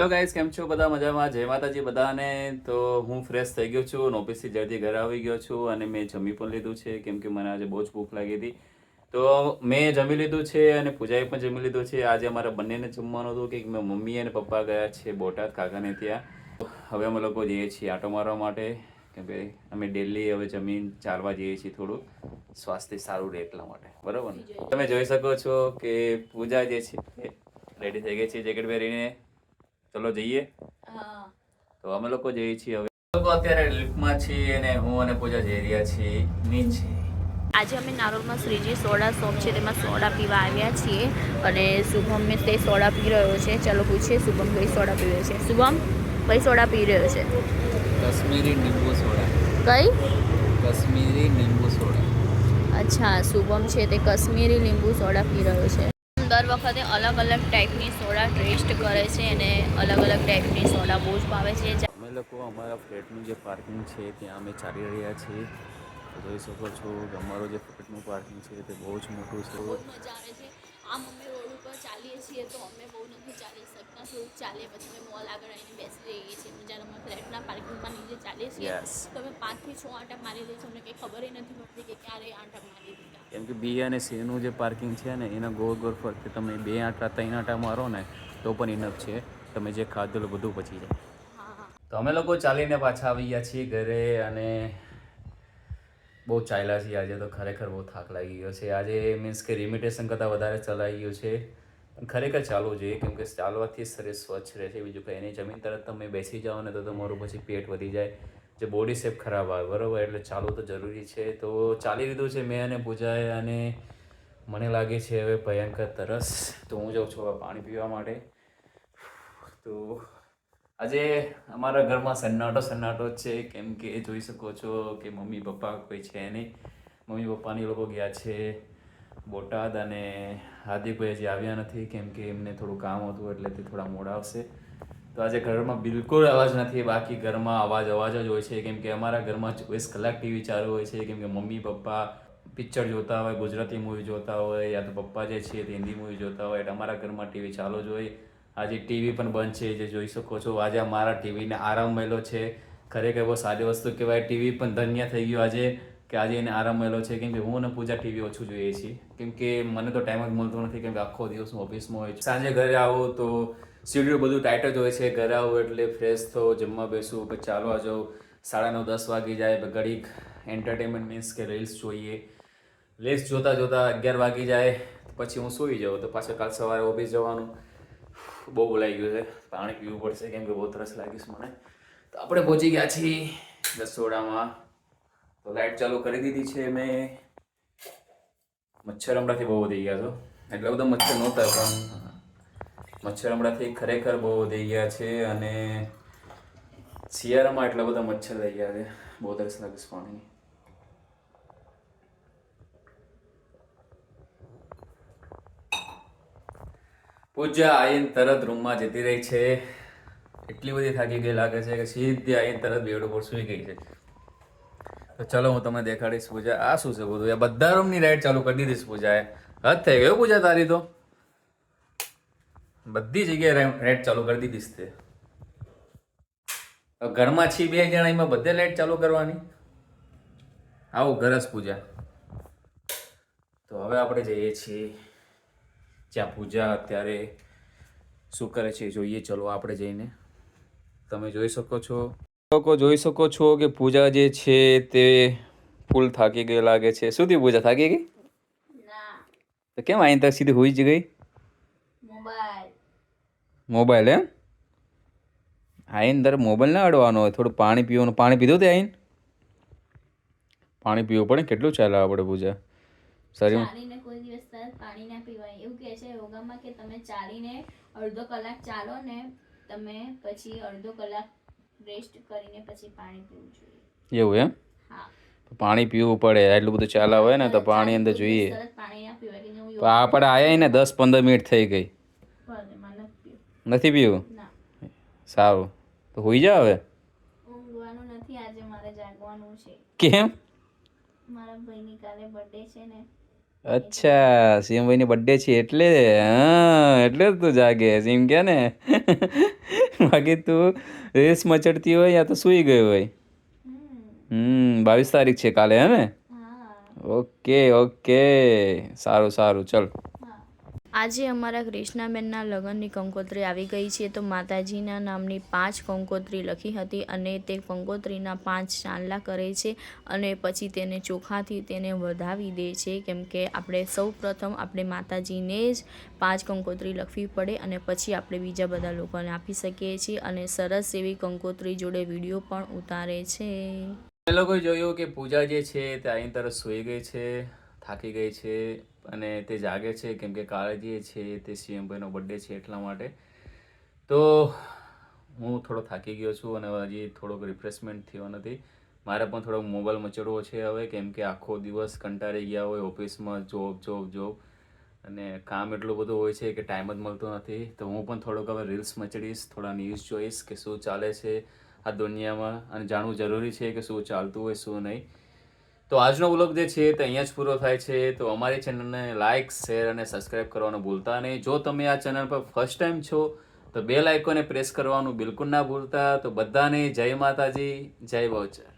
Hello guys કેમ છો બધા? મજામાં? જય માતાજી બધાને. તો હું ફ્રેશ થઈ ગયો છું ઓફિસથી જલ્દી ઘરે આવી ગયો છું અને મેં જમી પણ લીધું છે. કેમ કે મને આજે બહુ જ ભૂખ લાગી હતી. તો મેં જમી લીધું છે અને પૂજાએ પણ જમી લીધું છે. આજે અમારા બંનેને જમવાનું હતું. કે મેં મમ્મી અને પપ્પા ગયા છે બોટાદ, કાકાને ત્યાં. હવે અમે લોકો જઈએ છીએ આટો મારવા માટે. કેમ કે અમે ડેલી હવે જમીન ચાલવા જઈએ છીએ થોડું સ્વાસ્થ્ય સારું રહે એટલા માટે. બરાબર ને? તમે જોઈ શકો છો કે પૂજા જે છે રેડી થઈ ગઈ છે. જેકેટ પહેરીને. ચલો જઈએ. તો અમે લોકો જઈએ છીએ હવે. લોકો અત્યારે લિફ્ટમાં છીએ અને હું અને પૂજા જઈ રહ્યા છીએ. નીચે આજે અમે નારોલમાં શ્રીજી સોડા શોપ છે તેમાં સોડા પીવા આવ્યા છીએ અને શુભમ મેં તે સોડા પી રહ્યો છે. ચાલો પૂછીએ શુભમ કઈ સોડા પીવે છે. શુભમ કઈ સોડા પી રહ્યો છે? કશ્મીરી લીંબુ સોડા. કઈ? કશ્મીરી લીંબુ સોડા. અચ્છા શુભમ છે તે કશ્મીરી લીંબુ સોડા પી રહ્યો છે. દર વખતે અલગ અલગ ટાઈપની સોડા ટેસ્ટ કરે છે અને અલગ અલગ ટાઈપની સોડા બહુ જ ભાવે છે. અમે લોકો અમારા ફ્લેટનું જે પાર્કિંગ છે ત્યાં અમે ચાલી રહ્યા છીએ. તો જોઈ શકો છો અમારું જે ફ્લેટનું પાર્કિંગ છે તે બહુ જ મોટું છે. બહુ મજા આવે છે. આમ અમે રોડ ઉપર ચાલીએ છીએ તો અમે બહુ નથી ચાલી શકતા. થોડુંક ચાલીએ પછી અમે મોલ આગળ આવીને બેસી રહીએ છીએ. જ્યારે અમે ફ્લેટના પાર્કિંગમાં નીચે ચાલીએ છીએ. તો અમે પાંચથી છ આંટા મારી લઈએ છીએ. અમને કંઈ ખબર નથી પડતી કે ક્યારે આંટા મારી કેમ કે બી અને સીનું જે પાર્કિંગ છે ને, એના ગોળ ગોળ ફરતે તમે બે આંટા, ત્રણ આંટા મારો ને, તો પણ ઇનફ છે. તમે જે ખાધેલું બધું પચી જાય. તો અમે લોકો ચાલીને પાછા આવી ગયા છીએ ઘરે અને બહુ ચાલ્યા છીએ. આજે તો ખરેખર બહુ થાક લાગી ગયો છે. આજે મીન્સ કે લિમિટેશન કરતાં વધારે ચલાવી ગયું છે. ખરેખર ચાલવું જોઈએ, કેમ કે ચાલવાથી શરીર સ્વચ્છ રહે છે. બીજું કંઈ એની જમીન તરત તમે બેસી જાઓ ને, તો તમારું પછી પેટ વધી જાય. જે બોડી શેપ ખરાબ આવે, બરાબર? એટલે ચાલવું તો જરૂરી છે. તો ચાલી લીધું છે મેં અને પૂજાએ અને મને લાગે છે હવે ભયંકર તરસ. તો હું જાઉં છું હવે પાણી પીવા માટે. તો આજે અમારા ઘરમાં સન્નાટો સન્નાટો જ છે. કેમ કે જોઈ શકો છો કે મમ્મી પપ્પા કોઈ છે નહીં. મમ્મી પપ્પાની લોકો ગયા છે બોટાદ અને હાર્દિકભાઈ હજી આવ્યા નથી. કેમ કે એમને થોડું કામ હતું એટલે તે થોડા મોડા આવશે. તો આજે ઘરમાં બિલકુલ અવાજ નથી, બાકી ઘરમાં અવાજ અવાજ જ હોય છે. કેમ કે અમારા ઘરમાં ચોવીસ કલાક ટીવી ચાલુ હોય છે. કેમ કે મમ્મી, પપ્પા પિક્ચર જોતા હોય, ગુજરાતી મૂવી જોતા હોય, યા તો પપ્પા જે છે તે હિન્દી મૂવી જોતા હોય. એટલે અમારા ઘરમાં ટીવી ચાલુ જ હોય. આજે ટીવી પણ બંધ છે, જે જોઈ શકો છો. આજે અમારા ટીવીને આરામ મળ્યો છે. ખરેખર બહુ સારી વસ્તુ કહેવાય. ટીવી પણ ધન્ય થઈ ગયું આજે, કે આજે એને આરામ મળ્યો છે. કેમ કે હું અને પૂજા ટીવી ઓછું જોઈએ છીએ. કેમ કે મને તો ટાઈમ જ મળતો નથી. કેમ કે આખો દિવસ હું ઓફિસમાં હોય સાંજે ઘરે આવું તો શેડ્યુલ બધું ટાઈટ જ હોય છે ઘરે આવું એટલે ફ્રેશ થો, જમવા બેસું, પછી ચાલવા જાઉં. સાડા નવ, દસ વાગી જાય ઘડીક એન્ટરટેનમેન્ટ મીન્સ કે રીલ્સ જોઈએ. રીલ્સ જોતાં જોતાં અગિયાર વાગી જાય, પછી હું સૂઈ જાઉં, તો પાછું કાલ સવારે ઓફિસ જવાનું. બહુ બોલાઈ ગયું છે. પાણી પીવું પડશે, કેમ કે બહુ તરસ લાગીશ મને. તો આપણે પહોંચી ગયા છીએ રસોડામાં. તો લાઇટ ચાલુ કરી દીધી છે મેં. મચ્છર હમણાંથી બહુ વધી ગયા છો એટલે બધા મચ્છર નહોતા પણ. મચ્છર હમણાંથી ખરેખર બહુ વધી ગયા છે અને શિયાળામાં એટલા બધા મચ્છર થઈ ગયા છે. બહુ દરસ લાગે છે પાણી પૂજા આઈન તરત રૂમમાં જતી રહી છે. એટલી બધી થાકી ગઈ લાગે છે કે સીધી આઈન તરત બેડ ઉપર સૂઈ ગઈ છે. તો ચલો હું તમને દેખાડીશ પૂજા. આ શું છે બધું? બધા રૂમની રાઈડ ચાલુ કરી દીધીશ પૂજાએ. હદ થઈ ગયો પૂજા તારી તો. બધી જગ્યાએ લાઇટ ચાલુ કરી દીધી છે ઘરમાં છી બે જણા એમાં બધે લાઈટ ચાલુ કરવાની. આવો ગરજ પૂજા. તો હવે આપણે જઈએ છીએ. જ્યાં પૂજા અત્યારે શું કરે છે જોઈએ. ચલો આપણે જઈને. તમે જોઈ શકો છો. લોકો જોઈ શકો છો કે પૂજા જે છે તે ફૂલ થાકી ગઈ લાગે છે. શું થયું પૂજા થાકી ગઈ? તો કેમ અહીં તક સીધી હોઈ જ ગઈ? મોબાઈલ. મોબાઈલ એમ? આઈને તારે મોબાઈલ ના અડવાનો હોય થોડું પાણી પીવાનું. પાણી પીધું તે આઈને? પાણી પીવું પડે કેટલું ચાલે આપણે પૂજા? શરીર કોઈ દિવસ પાણી ના પીવાય. એવું કહે છે યોગામાં કે તમે ચાલીને અડધો કલાક ચાલો ને તમે પછી અડધો કલાક રેસ્ટ કરીને પછી પાણી પીવું જોઈએ. એવું એમ? હા. પાણી પીવું પડે. એટલું બધું ચાલા હોય ને તો પાણી અંદર જોઈએ. આપણે આયા ને દસ પંદર મિનિટ થઈ ગઈ. નથી પીવું? સારું. તો હોઈ જા હવે. નથી આજે મારે જાગવાનું છે. કેમ? મારા ભાઈની કાલે બર્થડે છે ને. અચ્છા સીએમભાઈની બર્થડે છે એટલે? હા એટલે જ તું જાગે સીમ કે ને. બાકી તું રેસ મચડતી હોય યા તો સૂઈ ગયો હોય? હમ બાવીસ તારીખ છે કાલે હે ને? Okay okay. સારું સારું ચલ. આજે અમારા કૃષ્ણાબેનના લગ્નની કંકોત્રી આવી ગઈ છે, તો માતાજીના નામની પાંચ કંકોત્રી લખી હતી અને તે કંકોત્રીના પાંચ ચાંદલા કરે છે અને પછી તેને ચોખાથી તેને વધાવી દે છે. કેમ કે આપણે સૌ પ્રથમ આપણે માતાજીને જ પાંચ કંકોત્રી લખવી પડે અને પછી આપણે બીજા બધા લોકોને આપી શકીએ છીએ અને સરસ એવી કંકોત્રી જોડે વીડિયો પણ ઉતારે છે. એ લોકોએ જોયું કે પૂજા જે છે તે અહીં તરફ સૂઈ ગઈ છે, થાકી ગઈ છે. અને તે જાગે છે, કેમ કે કાલે જે છે, તે સીએમભાઈનો બર્થડે છે એટલા માટે. તો હું થોડો થાકી ગયો છું અને હજી થોડોક રિફ્રેશમેન્ટ થયો નથી. મારે પણ થોડોક મોબાઈલ મચડવો છે હવે, કેમ કે આખો દિવસ કંટાળી ગયા હોય, ઓફિસમાં જોબ જોબ જોબ અને કામ એટલું બધું હોય છે કે ટાઈમ જ મળતો નથી. તો હું પણ થોડોક હવે રીલ્સ મચડીશ, થોડા ન્યૂઝ જોઈશ કે શું ચાલે છે આ દુનિયામાં. અને જાણવું જરૂરી છે કે શું ચાલતું હોય, શું નહીં. તો આજનો વ્લોગ જે છે તે અહીંયા જ પૂરો થાય છે. તો અમારી ચેનલને લાઇક શેર અને સબસ્ક્રાઇબ કરવાનું ભૂલતા નહીં. જો તમે આ ચેનલ પર ફર્સ્ટ ટાઈમ છો, તો બે લાઇકોને પ્રેસ કરવાનું બિલકુલ ના ભૂલતા. તો બધાને જય માતાજી, જય બહુચર.